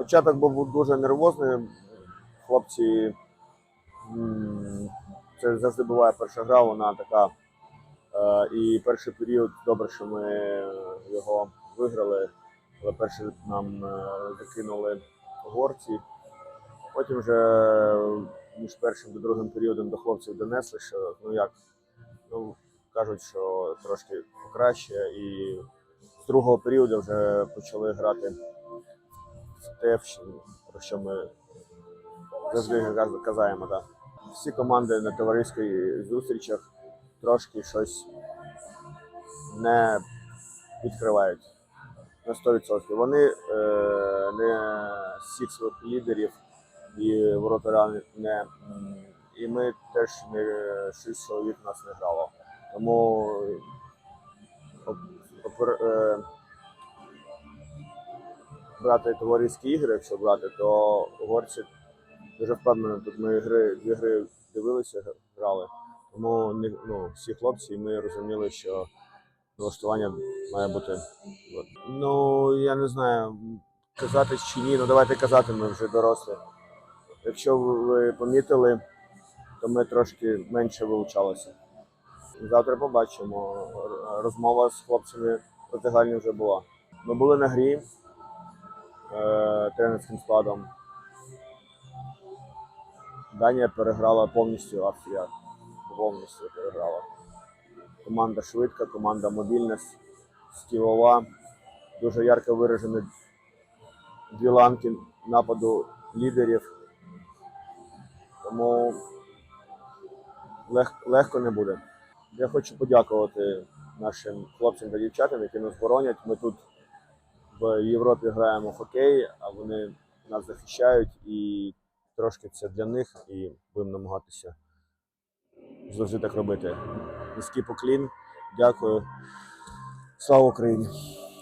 Початок був дуже нервозним. Хлопці, це завжди буває перша гра, вона така. Е, І перший період добре, що ми його виграли, але перший нам е, закинули горці. Потім вже між першим та другим періодом до хлопців донесли, що ну як, ну кажуть, що трошки покраще, і з другого періоду вже почали грати те, про що ми завжди казаємо. Да. Всі команди на товариських зустрічах трошки щось не відкривають на 100%. Вони е, не всіх своїх лідерів і воротаря не. І ми теж не шість чоловік нас не грало. Тому оп- опер- е, брати товариські ігри, якщо брати, то горці дуже впевнено. Тут ми гри, дві гри дивилися, грали. Тому ну, всі хлопці, і ми розуміли, що налаштування має бути. Ну, я не знаю, казати чи ні, ну давайте казати, ми вже дорослі. Якщо ви помітили, то ми трошки менше вилучалися. Завтра побачимо. Розмова з хлопцями протигальні вже була. Ми були на грі тренерським складом. Данія переграла повністю Австрія. Повністю переграла. Команда швидка, команда мобільна, стілова, дуже ярко виражені дві ланки нападу лідерів. Тому лег, легко не буде. Я хочу подякувати нашим хлопцям та дівчатам, які нас боронять. Ми тут в Європі граємо хокей, а вони нас захищають і трошки це для них, і будемо намагатися завжди так робити. Низький поклін. Дякую. Слава Україні!